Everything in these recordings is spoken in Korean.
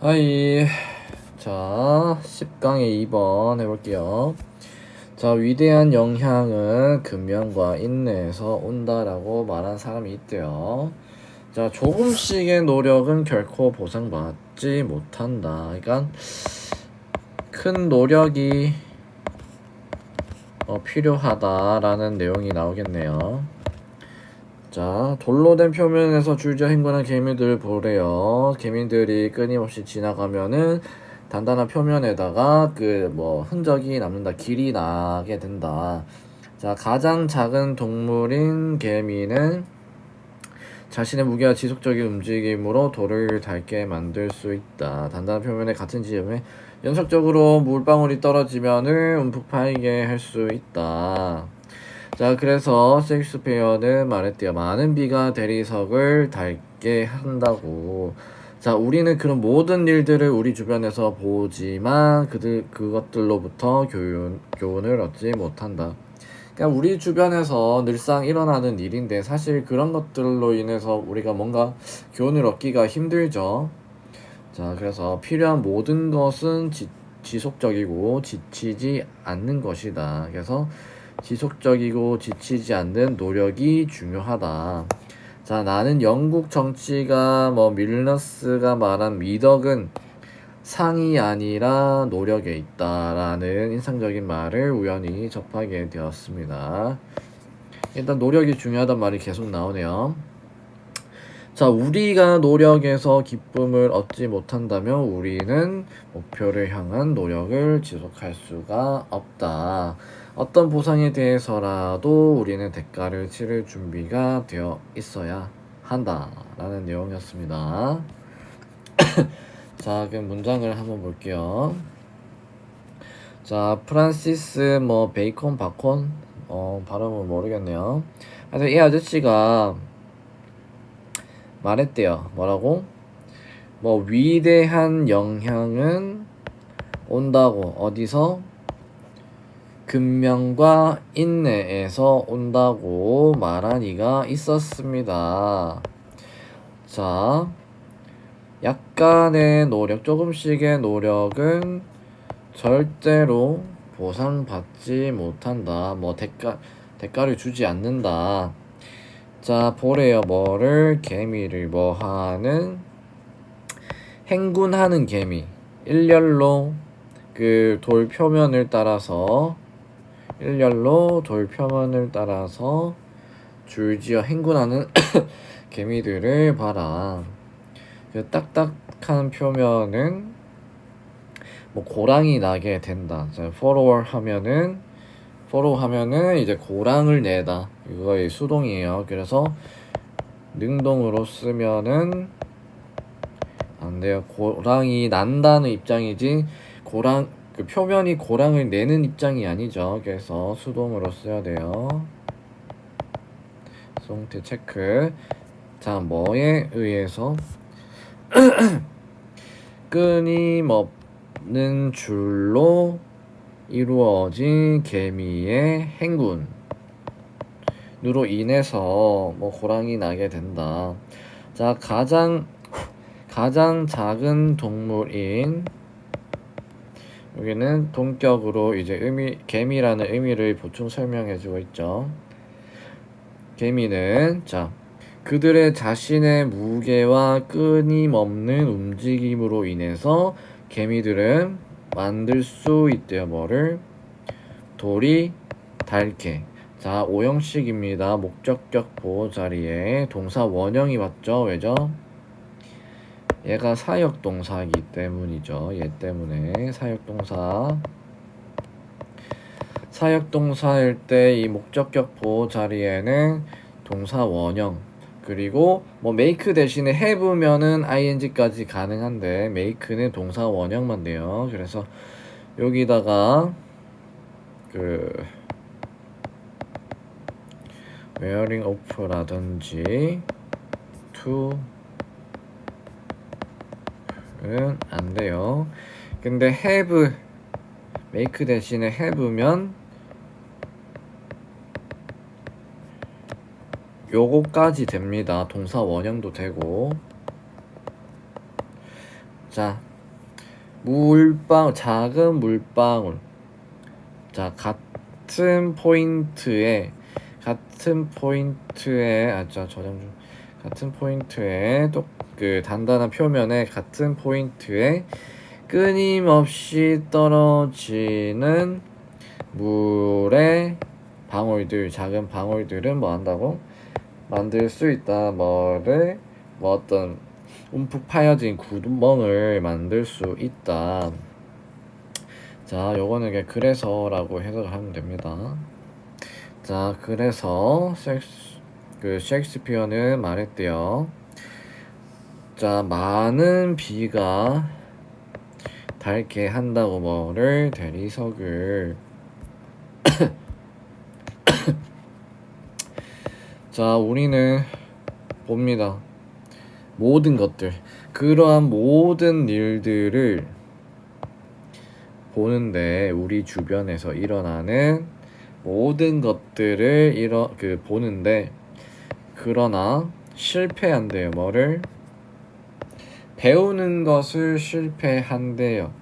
하이. 자, 10강의 2번 해볼게요. 자, 위대한 영향은 근면과 인내에서 온다라고 말한 사람이 있대요. 자, 조금씩의 노력은 결코 보상받지 못한다. 그러니까 큰 노력이 어, 필요하다라는 내용이 나오겠네요. 자, 돌로 된 표면에서 줄지어 행군한 개미들 보래요. 개미들이 끊임없이 지나가면은 단단한 표면에다가 그 뭐 흔적이 남는다, 길이 나게 된다. 자, 가장 작은 동물인 개미는 자신의 무게와 지속적인 움직임으로 돌을 닳게 만들 수 있다. 단단한 표면의 같은 지점에 연속적으로 물방울이 떨어지면은 움푹 파이게 할 수 있다. 자, 그래서 셰익스피어는 말했대요. 많은 비가 대리석을 닳게 한다고. 자, 우리는 그런 모든 일들을 우리 주변에서 보지만 그들 그것들로부터 교훈 교훈을 얻지 못한다. 그러니까 우리 주변에서 늘상 일어나는 일인데 사실 그런 것들로 인해서 우리가 뭔가 교훈을 얻기가 힘들죠. 자, 그래서 필요한 모든 것은 지, 지속적이고 지치지 않는 것이다. 그래서 지속적이고 지치지 않는 노력이 중요하다. 자, 나는 영국 정치가 뭐 밀너스가 말한 미덕은 상이 아니라 노력에 있다라는 인상적인 말을 우연히 접하게 되었습니다. 일단 노력이 중요하단 말이 계속 나오네요. 자, 우리가 노력해서 기쁨을 얻지 못한다면 우리는 목표를 향한 노력을 지속할 수가 없다. 어떤 보상에 대해서라도 우리는 대가를 치를 준비가 되어 있어야 한다. 라는 내용이었습니다. 자, 그럼 문장을 한번 볼게요. 자, 프란시스 뭐 베이컨 바콘 어, 발음을 모르겠네요. 그래서 이 아저씨가 말했대요. 뭐라고? 뭐 위대한 영향은 온다고 어디서? 근면과 인내에서 온다고 말한 이가 있었습니다. 자, 약간의 노력, 조금씩의 노력은 절대로 보상받지 못한다. 뭐 대가 대가를 주지 않는다. 자, 보래요. 뭐를 개미를 뭐 하는 행군하는 개미. 일렬로 그 돌 표면을 따라서 일렬로 돌 표면을 따라서 줄지어 행군하는 개미들을 봐라. 그 딱딱한 표면은 뭐 고랑이 나게 된다. 자, follower 하면은 follow 하면은 이제 고랑을 내다. 이거의 수동이에요. 그래서 능동으로 쓰면은 안 돼요. 고랑이 난다는 입장이지 고랑 그 표면이 고랑을 내는 입장이 아니죠. 그래서 수동으로 써야 돼요. 송태 체크. 자, 뭐에 의해서 끊임없는 줄로 이루어진 개미의 행군으로 인해서 뭐 고랑이 나게 된다. 자, 가장 가장 작은 동물인 여기는 동격으로 이제 의미 개미라는 의미를 보충 설명해 주고 있죠. 개미는 자 그들의 자신의 무게와 끊임없는 움직임으로 인해서 개미들은 만들 수 있대요. 뭐를 돌이 닳게. 자 오형식입니다. 목적격 보호 자리에 동사 원형이 맞죠? 왜죠? 얘가 사역 동사이기 때문이죠. 얘 때문에 사역 동사. 사역 동사일 때 이 목적격 보호 자리에는 동사 원형 그리고 뭐 make 대신에 have면은 ing까지 가능한데 make는 동사 원형만 돼요. 그래서 여기다가 그 wearing off라든지 to 은안 돼요. 근데 have make 대신에 have면 요거까지 됩니다. 동사 원형도 되고 자, 물방 작은 물방울. 자, 같은 포인트에 같은 포인트에 아 자 저장 중 같은 포인트에 또 그 단단한 표면에 같은 포인트에 끊임없이 떨어지는 물의 방울들 작은 방울들은 뭐 한다고? 만들 수 있다. 뭐를? 뭐 어떤 움푹 파여진 구멍을 만들 수 있다. 자 요거는 그래서라고 해석을 하면 됩니다. 자 그래서 섹스, 그 셰익스피어는 말했대요 자 많은 비가 닳게 한다고 뭐를 대리석을. 자 우리는 봅니다. 모든 것들. 그러한 모든 일들을 보는데 우리 주변에서 일어나는 모든 것들을 일어 그 보는데 그러나 실패한대요. 뭐를 배우는 것을 실패한대요.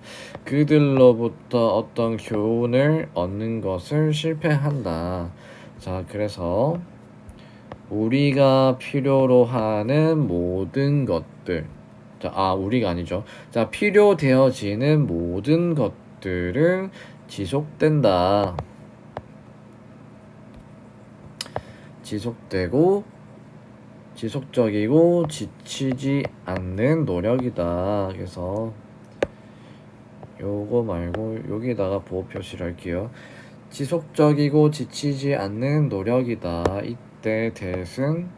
그들로부터 어떤 교훈을 얻는 것을 실패한다. 자, 그래서 우리가 필요로 하는 모든 것들. 자, 아, 우리가 아니죠. 자, 필요되어지는 모든 것들은 지속된다. 지속되고 지속적이고 지치지 않는 노력이다. 그래서 요거 말고 여기다가 보호 표시를 할게요. 지속적이고 지치지 않는 노력이다. 이때 대은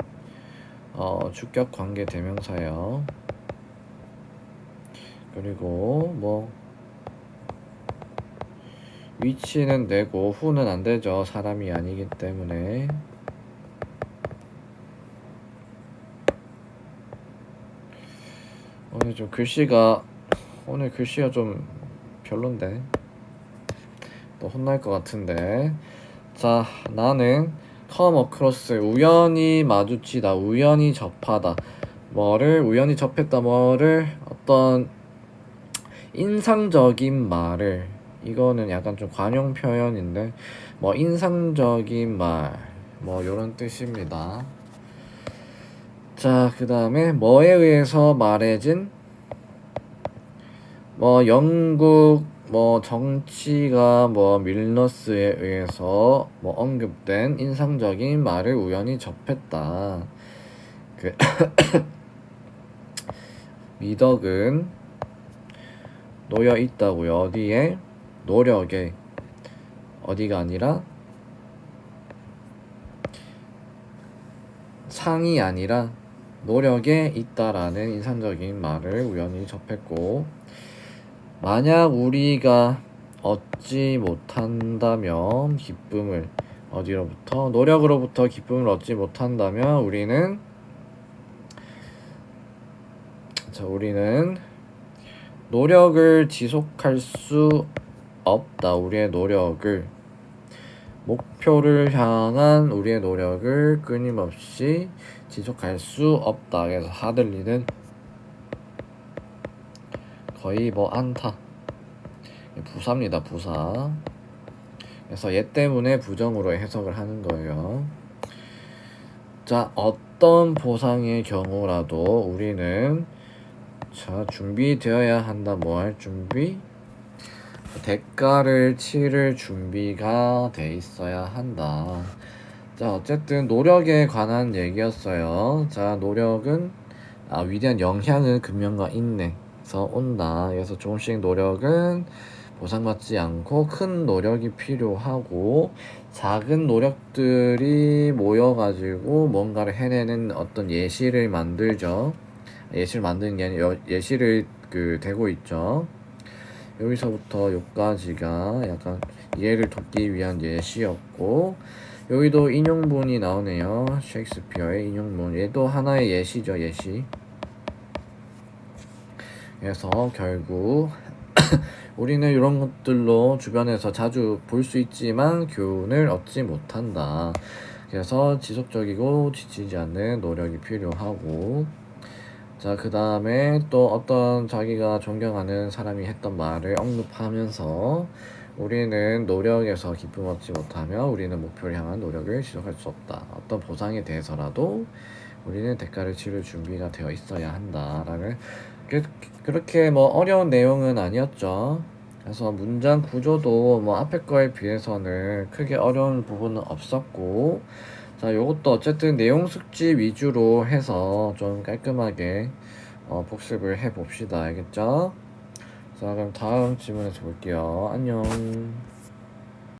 어, 주격 관계 대명사예요. 그리고 뭐 위치는 되고 후는 안 되죠. 사람이 아니기 때문에. 오늘 좀 글씨가 오늘 글씨가 좀 별론데. 또 혼날 것 같은데. 자 나는 come across 우연히 마주치다 우연히 접하다. 뭐를 우연히 접했다 뭐를 어떤 인상적인 말을. 이거는 약간 좀 관용 표현인데 뭐 인상적인 말뭐 이런 뜻입니다. 자, 그 다음에 뭐에 의해서 말해진 뭐 영국 뭐 정치가 뭐 밀너스에 의해서 뭐 언급된 인상적인 말을 우연히 접했다. 그 미덕은 놓여 있다고요. 어디에? 노력에. 어디가 아니라 상이 아니라 노력에 있다라는 인상적인 말을 우연히 접했고 만약 우리가 얻지 못한다면 기쁨을 어디로부터 노력으로부터 기쁨을 얻지 못한다면 우리는 자 우리는 노력을 지속할 수 없다 우리의 노력을 목표를 향한 우리의 노력을 끊임없이 지속할 수 없다. 그래서 하들리는 거의 뭐 안타. 부사입니다. 부사. 그래서 얘 때문에 부정으로 해석을 하는 거예요. 자, 어떤 보상의 경우라도 우리는 자, 준비되어야 한다. 뭐 할 준비? 대가를 치를 준비가 돼 있어야 한다. 자, 어쨌든 노력에 관한 얘기였어요. 자, 노력은 아, 위대한 영향은 근면과 인내에 서 온다. 그래서 조금씩 노력은 보상받지 않고 큰 노력이 필요하고 작은 노력들이 모여가지고 뭔가를 해내는 어떤 예시를 만들죠. 예시를 만드는 게 아니라 예시를 그 대고 있죠. 여기서부터 여기까지가 약간 이해를 돕기 위한 예시였고 여기도 인용문이 나오네요. 셰익스피어의 인용문. 얘도 하나의 예시죠, 예시. 그래서 결국 우리는 이런 것들로 주변에서 자주 볼 수 있지만 교훈을 얻지 못한다. 그래서 지속적이고 지치지 않는 노력이 필요하고 자, 그 다음에 또 어떤 자기가 존경하는 사람이 했던 말을 언급하면서 우리는 노력에서 기쁨 얻지 못하며 우리는 목표를 향한 노력을 지속할 수 없다. 어떤 보상에 대해서라도 우리는 대가를 치를 준비가 되어 있어야 한다라는 그- 그렇게 뭐 어려운 내용은 아니었죠. 그래서 문장 구조도 뭐 앞에 거에 비해서는 크게 어려운 부분은 없었고 자 요것도 어쨌든 내용 숙지 위주로 해서 좀 깔끔하게 어, 복습을 해 봅시다 알겠죠? 자 그럼 다음 질문에서 볼게요 안녕